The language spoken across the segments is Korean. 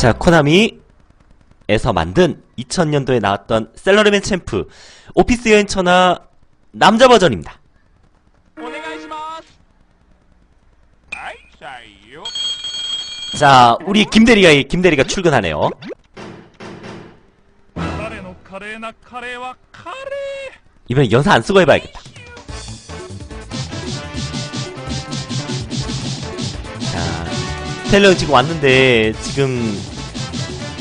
자, 코나미에서 만든 2000년도에 나왔던 셀러리맨 챔프 오피스 여행처나 남자 버전입니다. 자, 우리 김대리가 김대리가 출근하네요. 이번엔 연사 안 쓰고 해봐야겠다. 자, 텔러 지금 왔는데 지금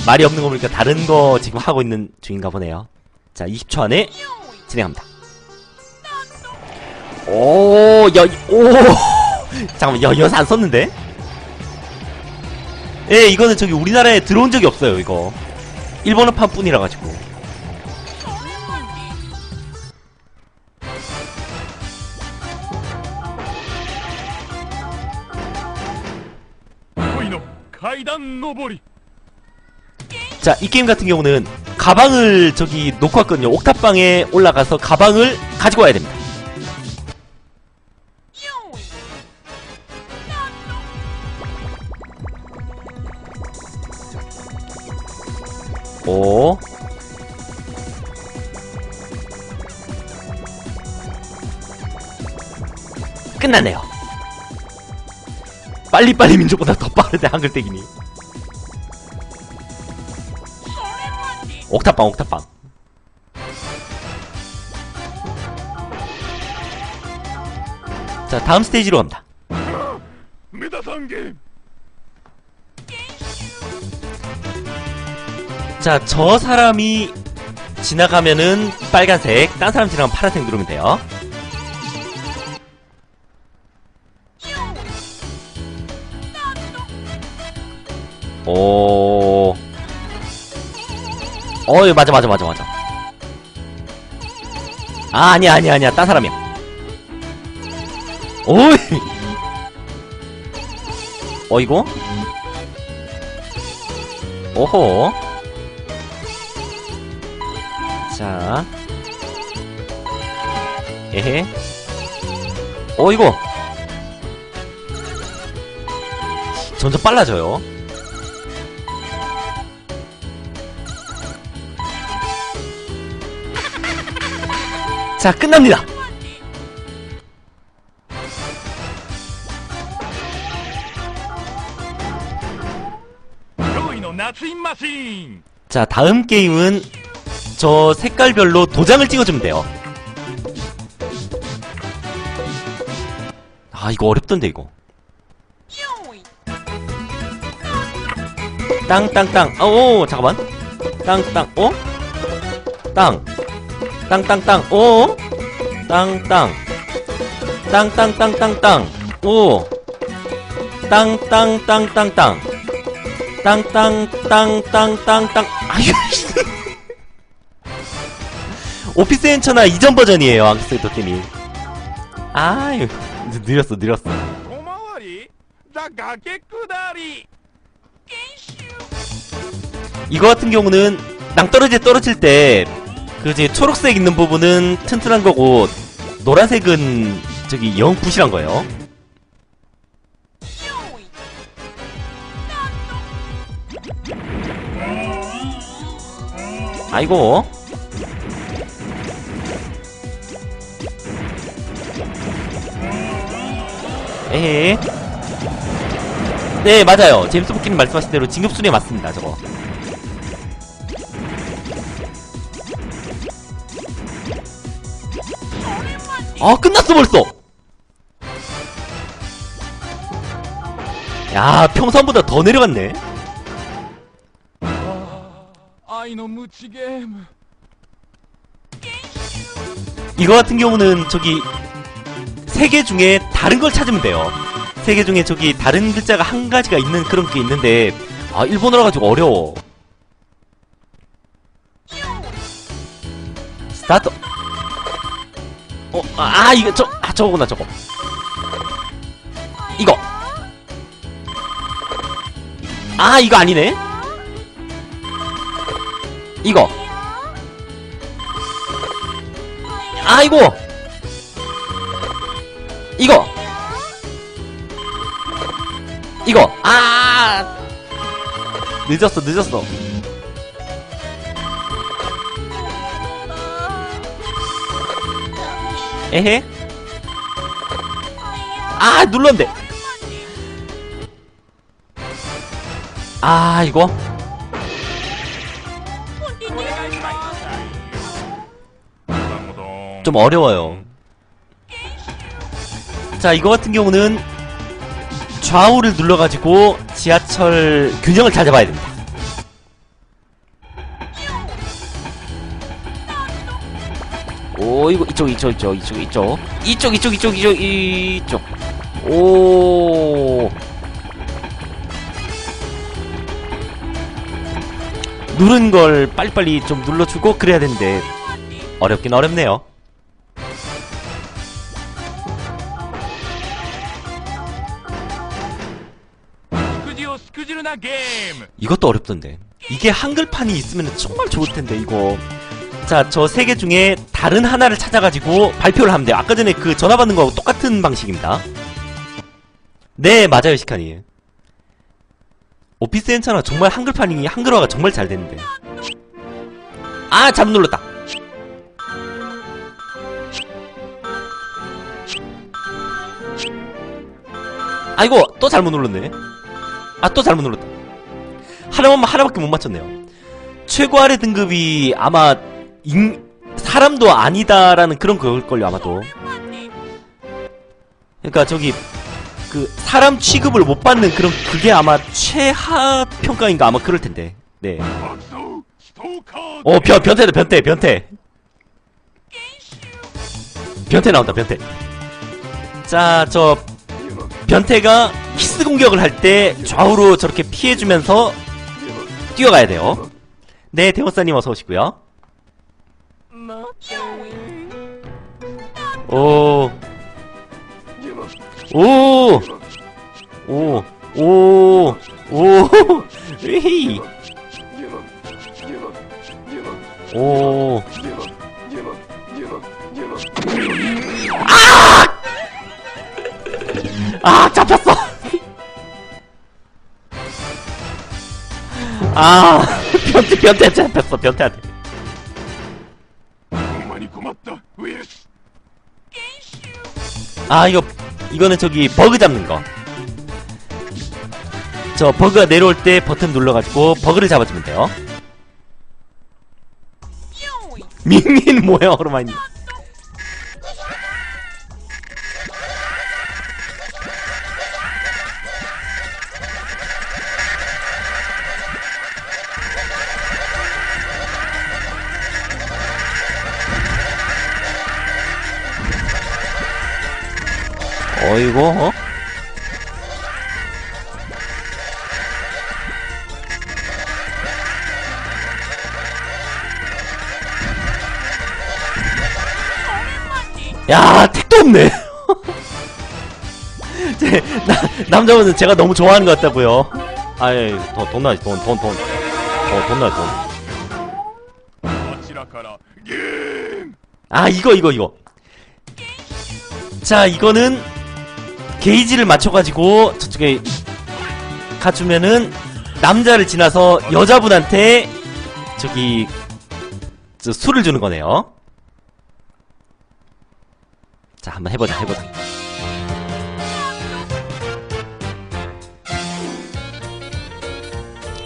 말이 없는 거 보니까 다른 거 지금 하고 있는 중인가 보네요. 자, 20초 안에 진행합니다. 오, 여, 오, 잠깐만, 여, 연사 안 썼는데? 예, 이거는 저기 우리나라에 들어온 적이 없어요, 이거. 일본어판 뿐이라 가지고. 자, 이 게임 같은 경우는 가방을 저기 놓고 왔거든요. 옥탑방에 올라가서 가방을 가지고 와야 됩니다. 오. 끝났네요. 빨리빨리 민족보다 더 빠르다 한글떼기니. 옥탑방 옥탑방. 자 다음 스테이지로 갑니다. 자 저 사람이 지나가면은 빨간색 딴 사람 지나가면 파란색 누르면 돼요. 오. 어이 맞아 맞아 맞아 맞아. 아 아니야 아니야 아니야. 딴 사람이야. 오이! 어이고 오호. 자. 에헤. 어이고 점점 빨라져요 자 끝납니다. 자 다음 게임은 저 색깔별로 도장을 찍어주면 돼요. 아 이거 어렵던데 이거. 땅땅땅. 아, 오 잠깐만. 땅땅 어? 땅. 땅땅땅. 오. 땅땅. 땅땅땅땅땅. 오. 땅땅땅땅땅. 땅땅땅땅땅땅. 아휴 오피스 엔처나 이전 버전이에요 앙스터 도깨비 아유 느렸어 느렸어. 이거 같은 경우는 낭떠러지에 떨어질 때 그, 이제 초록색 있는 부분은 튼튼한 거고, 노란색은, 저기, 영 부실한 거예요. 아이고. 에헤. 네, 맞아요. 제임스 포키님 말씀하신 대로 진급순위 맞습니다, 저거. 아 끝났어 벌써. 야 평산보다 더 내려갔네. 이거 같은 경우는 저기 세 개 중에 다른 걸 찾으면 돼요. 세 개 중에 저기 다른 글자가 한 가지가 있는 그런 게 있는데 아 일본어라 가지고 어려워. 스타트 어, 아, 아, 이거 저, 아 저거구나 저거. 이거. 아 이거 아니네. 이거. 아이고 이거 이거 아 늦었어 늦었어 에헤? 아 눌렀네. 아 이거? 좀 어려워요. 자 이거 같은 경우는 좌우를 눌러가지고 지하철 균형을 찾아봐야 됩니다. 이거 이쪽 이쪽 이쪽 이쪽 이쪽. 이쪽 이쪽 이쪽 이쪽 이쪽. 오. 누른 걸 빨리빨리 좀 눌러주고 그래야 되는데 어렵긴 어렵네요. 이것도 어렵던데. 이게 한글판이 있으면 정말 좋을텐데 이거. 자, 저 세 개 중에 다른 하나를 찾아가지고 발표를 하면 돼요. 아까 전에 그 전화 받는 거하고 똑같은 방식입니다. 네, 맞아요, 시카니. 오피스 엔차나 정말 한글판이, 한글화가 정말 잘 됐는데. 아, 잘못 눌렀다. 아이고, 또 잘못 눌렀네. 아, 또 잘못 눌렀다. 하나만, 하나밖에 못 맞췄네요. 최고 아래 등급이 아마, 인, 사람도 아니다라는 그런 걸걸요 아마도. 그러니까 저기 그 사람 취급을 못 받는 그런 그게 아마 최하 평가인가 아마 그럴 텐데. 네. 어 변, 변태다 변태 변태. 변태 나온다 변태. 자 저 변태가 키스 공격을 할 때 좌우로 저렇게 피해주면서 뛰어가야 돼요. 네 대원사님 어서 오시고요. 오, 오, 오, 오, 오, 으히, 오. 아! 잡혔어. 아 변태 변태 잡혔어 변태한테 아 이거 이거는 저기 버그 잡는 거. 저 버그가 내려올 때 버튼 눌러가지고 버그를 잡아주면 돼요. 밍밍 뭐야 오르마니 이거? 야 택도 없네. 제, 나, 남자분은 제가 너무 좋아하는 것 같다고요. 아예 돈돈 나지 돈돈돈돈 나지 돈아 이거 이거 이거. 자 이거는 게이지를 맞춰가지고 저쪽에 가주면은 남자를 지나서 여자분한테 저기 저 술을 주는 거네요. 자 한번 해보자 해보자.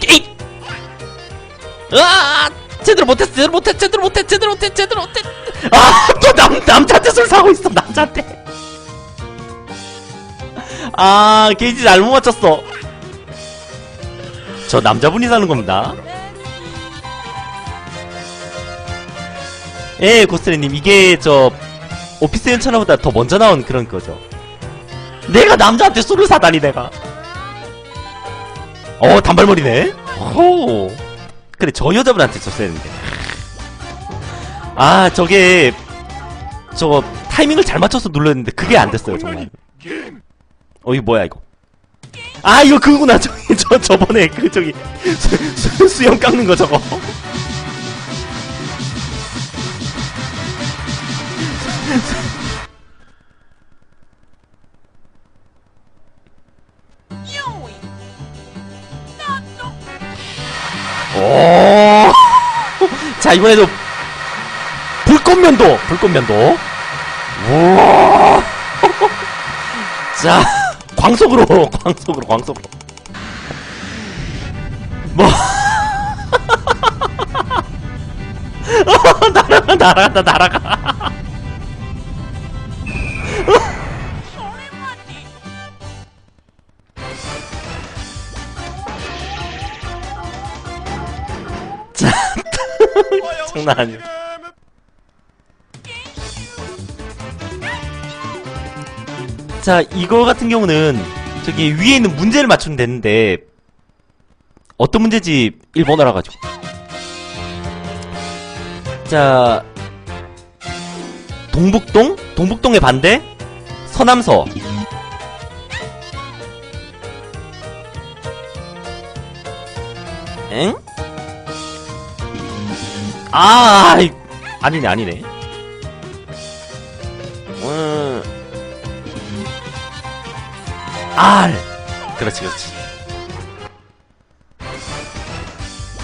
게이! 으아 제대로 못했어 제대로 못했 제대로 못했 제대로 못했 제대로 못했 아 또 남 남자한테 술 사고 있어 남자한테 아 게이지 잘못 맞췄어. 저 남자분이 사는 겁니다. 예 고스트레님 이게 저 오피스 연차나보다 더 먼저 나온 그런 거죠. 내가 남자한테 술을 사다니 내가. 어 단발머리네? 오. 그래 저 여자분한테 줬어야 되는데. 아 저게 저거 타이밍을 잘 맞춰서 눌렀는데 그게 안 됐어요 정말. 어 이거 뭐야 이거 아 이거 그거구나 저기 저 저번에 그 저기 수, 수, 수염 깎는 거 저거 오. 자, 이번에도 불꽃면도! 불꽃면도. 우와. 자, 광속으로, 광속으로, 광속으로. 뭐. 어, 날아가, 날아간다, 날아가. 자, 장난 아니야. 자, 이거 같은 경우는 저기 위에 있는 문제를 맞추면 되는데 어떤 문제지 일본어라 가지고. 자, 동북동? 동북동의 반대? 서남서. 엥? 아, 아니네, 아니네. R 그렇지 그렇지.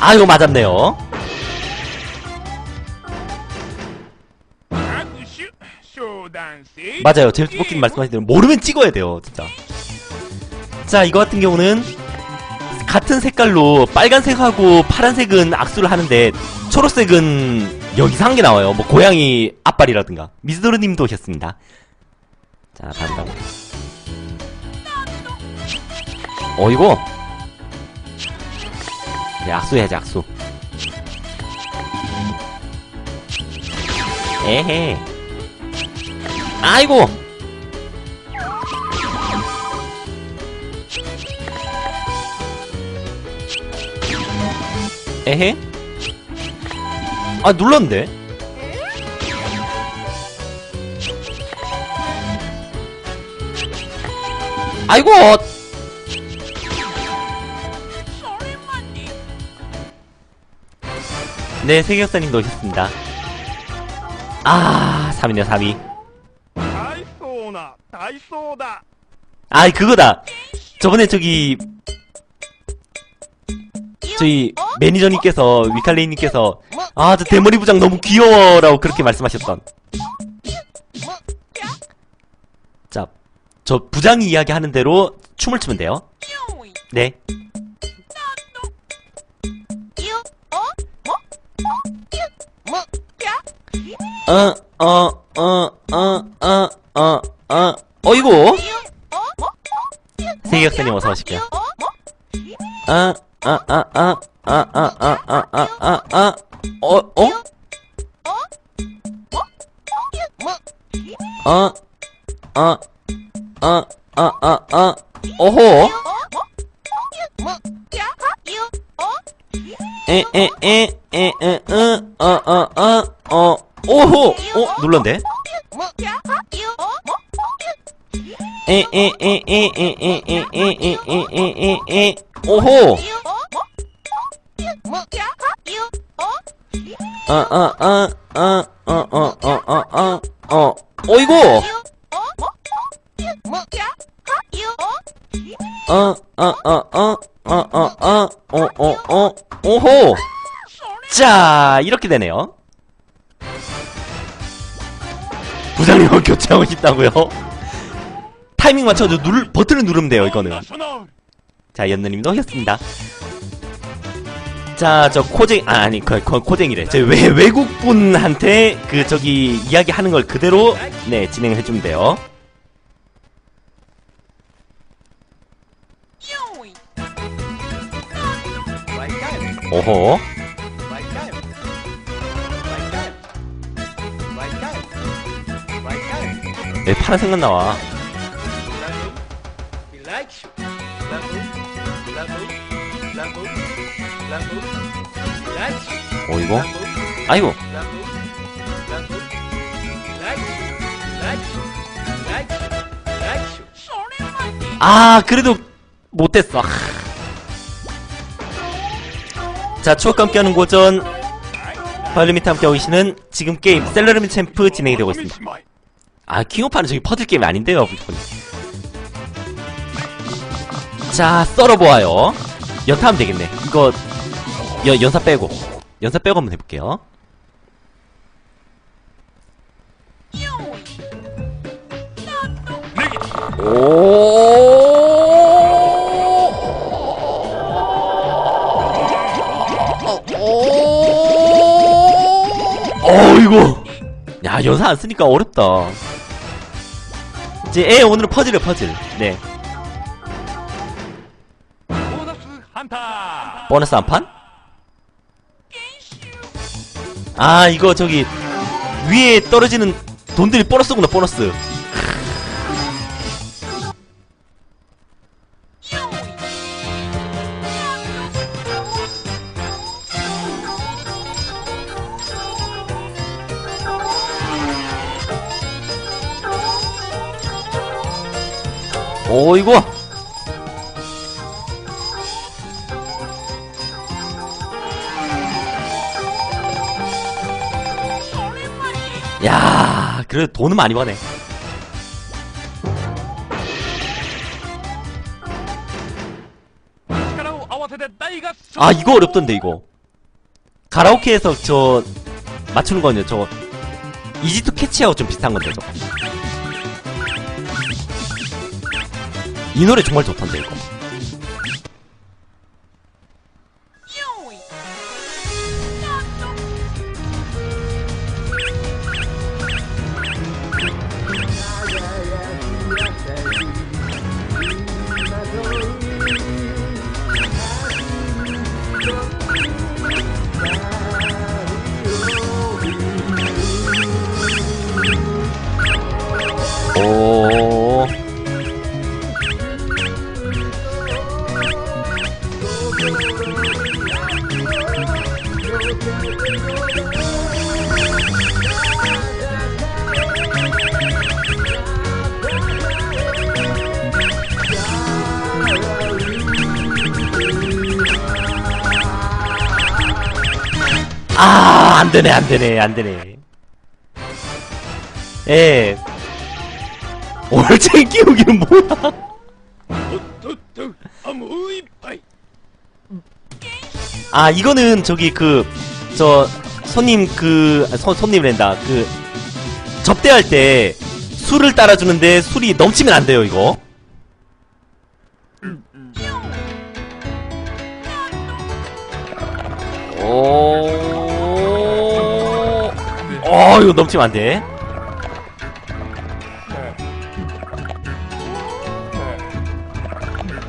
아 이거 맞았네요. 맞아요. 제일 뽑긴 예. 말씀하신 대로 모르면 찍어야 돼요 진짜. 자 이거 같은 경우는 같은 색깔로 빨간색하고 파란색은 악수를 하는데 초록색은 여기 이상한 게 나와요. 뭐 고양이 앞발이라든가. 미스도르님도 오셨습니다. 자 반가워 어, 이거. 네, 악수해야지, 악수. 에헤. 아이고! 에헤? 아, 눌렀는데? 아이고! 네, 세계역사님도 오셨습니다. 아, 3위네요, 3위. 아, 그거다! 저번에 저기... 저희 매니저님께서, 위칼레이님께서 아, 저 대머리 부장 너무 귀여워! 라고 그렇게 말씀하셨던. 자, 저 부장이 이야기하는 대로 춤을 추면 돼요. 네. 어, 어, 어, 어, 어, 어, 어, 어이구. 세계역사님 어서 오실게요. 아, 아, 아, 아, 아, 아, 아, 아, 아, 아, 아, 어, 어? 어, 어, 어, 어, 어, 어, 오호. 에, 에, 에, 에, 에, 으, 어, 어, 어, 어, 오호. 어, 눌렀네. 에, 에, 에, 에, 에, 에, 에, 에, 에, 에, 에, 에, 에, 오호. 어, 어, 어, 어, 어, 어, 어, 어, 어, 어, 어이구. 어어어어어어어어어어어호! 자 이렇게 되네요. 부장님과 교체하고 싶다고요? 타이밍 맞춰서 누를, 버튼을 누르면 돼요 이거는. 자 연느님도 하셨습니다. 자저 코쟁 아, 아니 코, 코, 코쟁이래. 저 외, 외국분한테 그 저기 이야기하는 걸 그대로 네 진행해 주면 돼요. 오호. 왜 파란색만 나와? 어이구. 아이고. 아, 그래도 못했어. 하. 자, 추억과 함께하는 고전 바이올리미트 함께하고 계시는 지금 게임 셀러리미 챔프 진행이 되고 있습니다. 아, 킹오파는 저기 퍼즐 게임이 아닌데요, 무조건. 자, 썰어보아요. 연타하면 되겠네. 이거, 여, 연사 빼고. 연사 빼고 한번 해볼게요. 어 연사 안 쓰니까 어렵다. 이제 애 오늘은 퍼즐이에 퍼즐. 네. 보너스 한타. 보너스 한 판? 아 이거 저기 위에 떨어지는 돈들이 보너스구나 보너스. 어이구 야 그래도 돈은 많이 버네. 아 이거 어렵던데 이거. 가라오케에서 저 맞추는 거는요 저거 이지투 캐치하고 좀 비슷한 건데 저거 이 노래 정말 좋던데, 이거. 안 되네, 안 되네, 안 되네. 예. 월쟁 끼우기는 뭐야? 아, 이거는 저기 그, 저, 손님 그, 아, 서, 손님랜다. 그, 접대할 때 술을 따라주는데 술이 넘치면 안 돼요, 이거. 오. 어, 이거 넘치면 안 돼.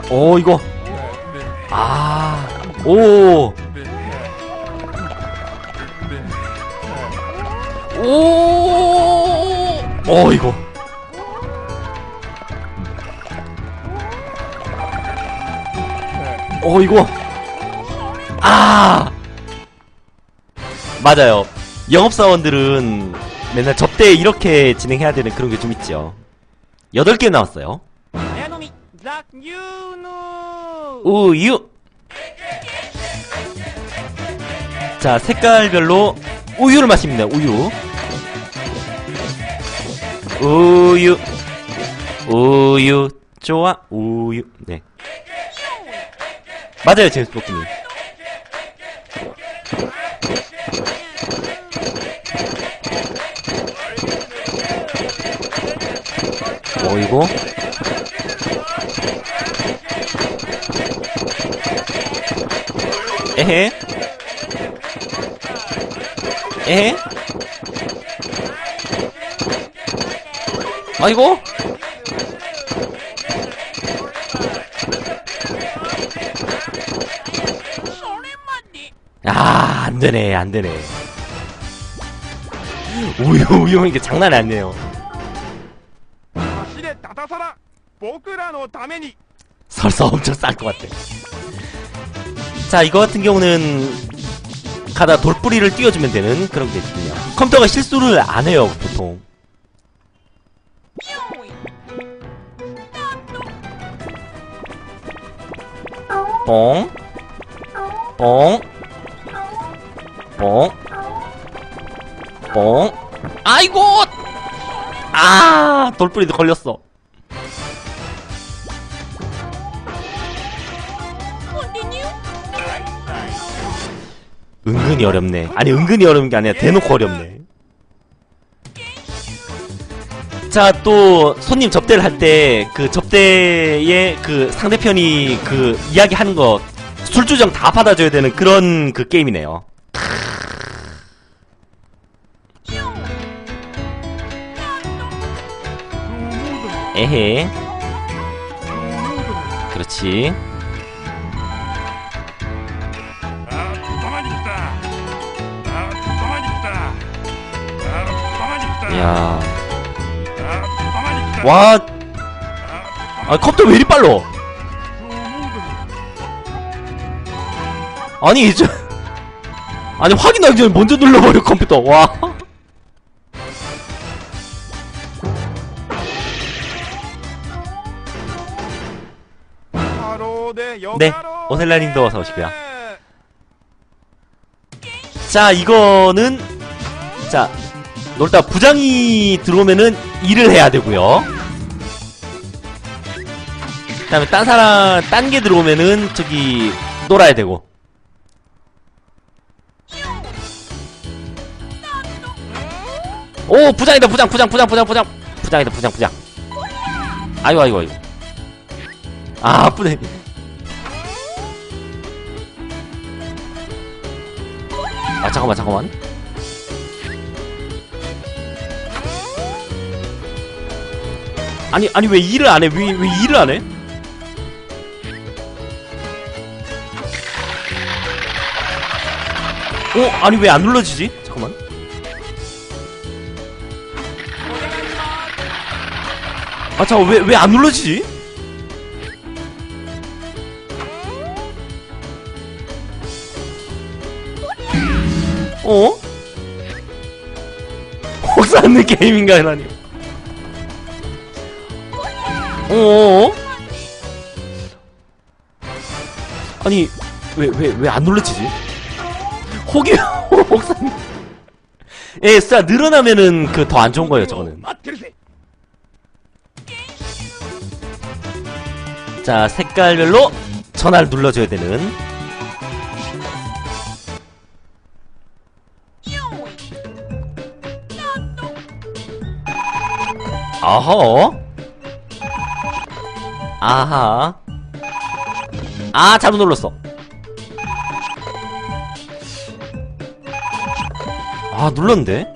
오, 이거. 아, 오, 오, 어, 이거. 어, 이거. 아! 맞아요. 영업사원들은 맨날 접대 이렇게 진행해야 되는 그런 게 좀 있죠. 8개 나왔어요. 우유! 자, 색깔별로 우유를 마십니다. 우유. 우유. 우유. 좋아. 우유. 네. 맞아요, 제임스 포크님. 어이고. 에헤. 에헤. 아이고. 아, 안 되네, 안 되네. 우유, 우유, 이게 장난이 아니네요. 走れタタサラ僕らのために 설사 엄청 쌀 것 같아. 자, 이거 같은 경우는 가다 돌뿌리를 띄워주면 되는 그런 게 있거든요. 컴퓨터가 실수를 안 해요, 보통. 뽕. 뽕. 뽕. 뽕. 아이고! 아, 돌뿌리도 걸렸어. 은근히 어렵네. 아니, 은근히 어려운 게 아니라 대놓고 어렵네. 자, 또, 손님 접대를 할 때, 그 접대에 그 상대편이 그 이야기 하는 거, 술주정 다 받아줘야 되는 그런 그 게임이네요. 에헤. 그렇지. 야. 와. 아, 컵도 왜 이리 빨로? 아니, 이제. 아니, 확인하기 전에 먼저 눌러버려, 컴퓨터. 와. 네, 오셀라님도 어서 오시고요. 자, 이거는 자, 놀다 부장이 들어오면은 일을 해야 되고요. 그 다음에 딴 사람, 딴 게 들어오면은 저기 놀아야 되고. 오, 부장이다, 부장, 부장, 부장, 부장, 부장. 부장이다, 부장, 부장. 아이고, 아이고, 아이고. 아, 아프네. 아, 잠깐만, 잠깐만. 아니, 아니, 왜 일을 안 해? 왜, 왜 일을 안 해? 어? 아니, 왜 안 눌러지지? 잠깐만. 아, 잠깐, 왜, 왜 안 눌러지지? 어? 혹시 않는 게임인가요, 아니? 어어? 아니 왜 왜 왜 안 놀래치지? 호기 목사님 예, 진짜 늘어나면은 그 더 안 좋은 거예요 저거는 자 색깔별로 전화를 눌러줘야 되는 아허 아하. 아, 잘못 눌렀어. 아, 눌렀는데?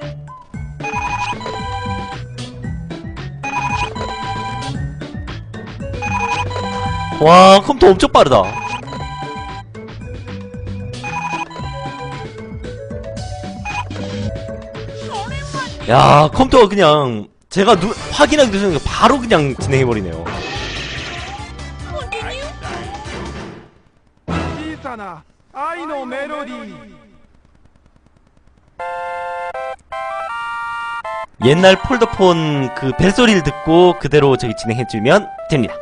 와, 컴퓨터 엄청 빠르다. 야, 컴퓨터가 그냥 제가 누, 확인하기 전에 바로 그냥 진행해버리네요. のメロディー 옛날 폴더폰 그 벨소리를 듣고 그대로 저기 진행해주면 됩니다.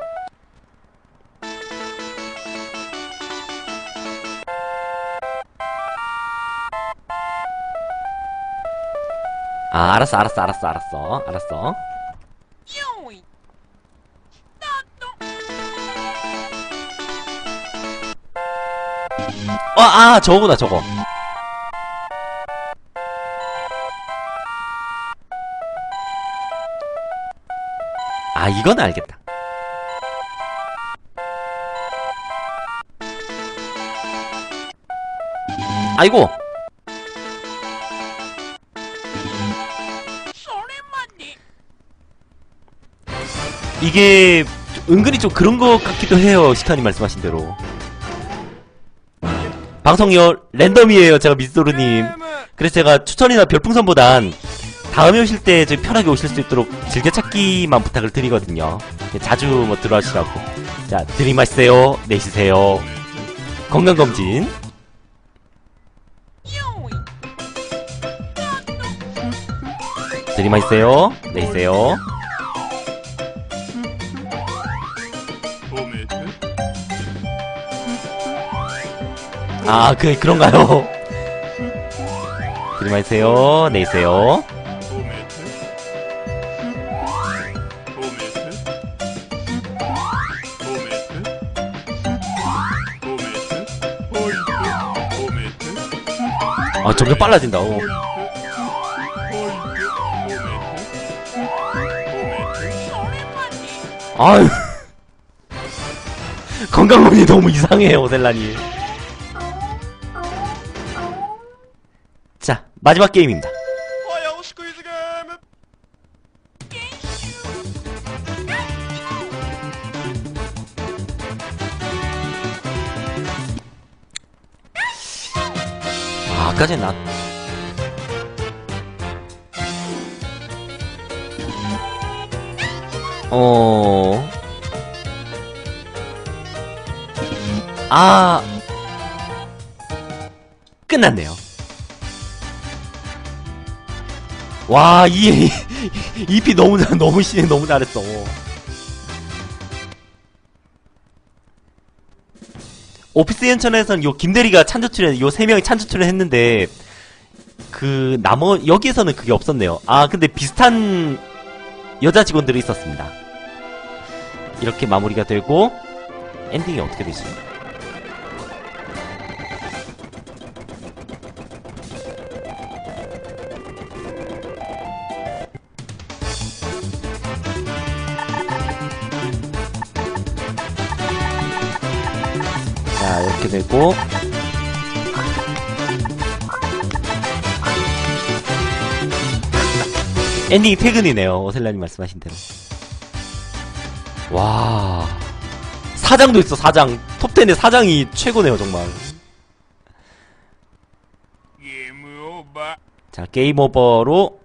아, 알았어, 알았어, 알았어, 알았어, 알았어. 아, 저거다, 저거. 아, 이건 알겠다. 아이고. 이게 은근히 좀 그런 것 같기도 해요. 시카님 말씀하신 대로. 방송요 랜덤이에요. 제가 미스도르님. 그래서 제가 추천이나 별풍선보단 다음에 오실 때 좀 편하게 오실 수 있도록 즐겨찾기만 부탁을 드리거든요. 자주 뭐 들어와주시라고. 자, 들이마시세요. 내쉬세요. 건강검진. 들이마시세요. 내쉬세요. 아, 그, 그런가요? 조심하세요. 내세요. 네, 아, 점점 빨라진다. 어. 아유. 건강문이 너무 이상해요, 오셀라니. 자, 마지막 게임입니다. 아, 아까 전에 나... 어... 아... 끝났네요. 와, 이, EP 너무, 잘- 너무, 씨, 너무 잘했어. 오피스 연천에서는 요 김대리가 찬조 출연, 요세 명이 찬조 출연했는데, 그, 나머, 여기에서는 그게 없었네요. 아, 근데 비슷한 여자 직원들이 있었습니다. 이렇게 마무리가 되고, 엔딩이 어떻게? 자, 있고. 엔딩이 퇴근이네요. 오셀라님 말씀하신 대로. 와. 사장도 있어 사장. 톱텐에 사장이 최고네요 정말. 예, 뭐, 뭐. 자 게임오버로